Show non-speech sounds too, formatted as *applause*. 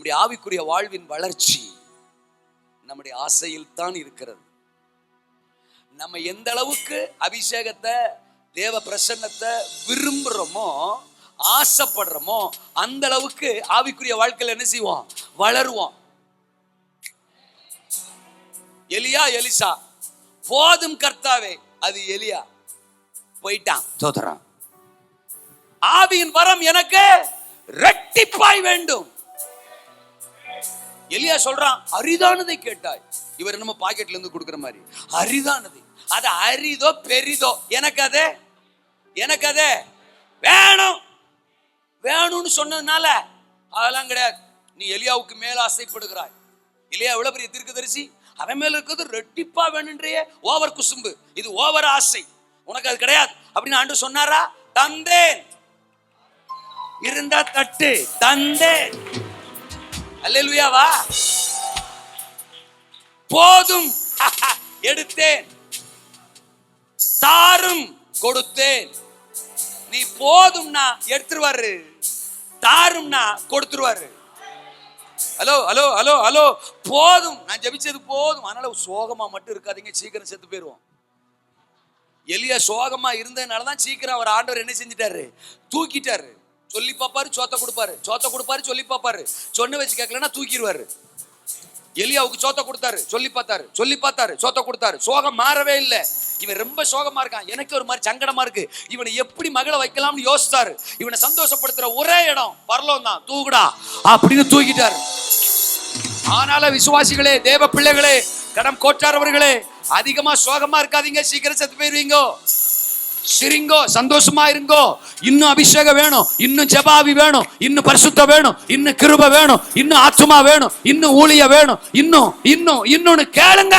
நம்முடைய ஆவிக்குரிய வாழ்வின் வளர்ச்சி நம்முடைய ஆசையில் தான் இருக்கிறது. நம்ம எந்த அளவுக்கு அபிஷேகத்தை தேவ பிரசன்னத்தை விரும்புறோமோ ஆசைப்படுறோமோ அந்த அளவுக்கு ஆவிக்குரிய வாழ்க்கையில் என்ன செய்வோம்? வளருவோம். எலியா எலிசா. போதும் கர்த்தாவே அது எலியா. போயிட்டான் தோத்துறான். ஆவியின் வரம் எனக்கு ரெட்டிப்பாய் வேண்டும். எலியா சொல்றான் அரிதானதை கேட்டாய். இவர் நம்ம பாக்கெட்ல இருந்து கொடுக்குற மாதிரி. அரிதானது. அது அரிதோ பெரிதோ. எனக்கு அது எனக்கு அது வேணும். வேணும்னு சொன்னதுனால அதெல்லாம் கிடையாது. நீ எலியாவுக்கு மேல ஆசைப்படுகிறாய். எலியா எவ்வளவு பெரிய தீர்க்கதரிசி? அவன் மேல இருக்கிறது ரெட்டிப்பா வேணுன்றையே ஓவர் குசும்பு. இது ஓவர் ஆசை. உனக்கு அது கிடையாது. அப்படின்னு ஆண்டு சொன்னாரா? தந்தேன். இருந்தா தட்டு. தந்தேன். அல்லேலூயாவா போதும். *laughs* எடுத்தேன். தாரும் கொடுத்தேன். நீ போதும்னா எடுத்துருவாரு. தாரும்னா கொடுத்துருவாரு. Hello hello hello hello. போதும். நான் ஜெபிச்சது போதும். அதனால சோகமா மட்டும் இருக்காதீங்க. சீக்கிரம் செத்து போயிருவோம். எலியா சோகமா இருந்ததுனால தான் சீக்கிரம் அவர் ஆண்டவர் என்ன செஞ்சிட்டாரு? தூக்கிட்டாரு. சொல்லி பார்ப்பாரு சோத்த கொடுப்பாரு. சோத்த கொடுப்பாரு சொல்லி பார்ப்பாரு சொன்ன வச்சு கேட்கலன்னா தூக்கிடுவாரு. எலியாவுக்கு சோத்த கொடுத்தாரு சொல்லி பார்த்தாரு சொல்லி பார்த்தாரு சோத்த கொடுத்தாரு. சோகம் மாறவே இல்லை. இவன் ரொம்ப சோகமா இருக்கான். எனக்கு ஒரு மாதிரி சங்கடமா இருக்கு. இவனை எப்படி மகளை வைக்கலாம்னு யோசித்தாரு. இவனை சந்தோஷப்படுத்துற ஒரே இடம் பரலோம் தான். தூக்குடா. அப்படின்னு தூக்கிட்டாரு. ஆனால விசுவாசிகளே தேவ பிள்ளைகளே கடம் கோட்டாரவர்களே அதிகமா சோகமா இருக்காதீங்க. சீக்கிரம் செத்து போயிருவீங்க. சிரிங்கோ சந்தோஷமா இருங்கோ இன்னும் அபிஷேகம் வேணும். இன்னும் ஜபாவி வேணும். இன்னும் பரிசுத்தம் வேணும். இன்னும் கிருப வேணும். இன்னும் ஆத்மா வேணும். இன்னும் ஊழிய வேணும். இன்னும் இன்னும் இன்னொன்னு கேளுங்க.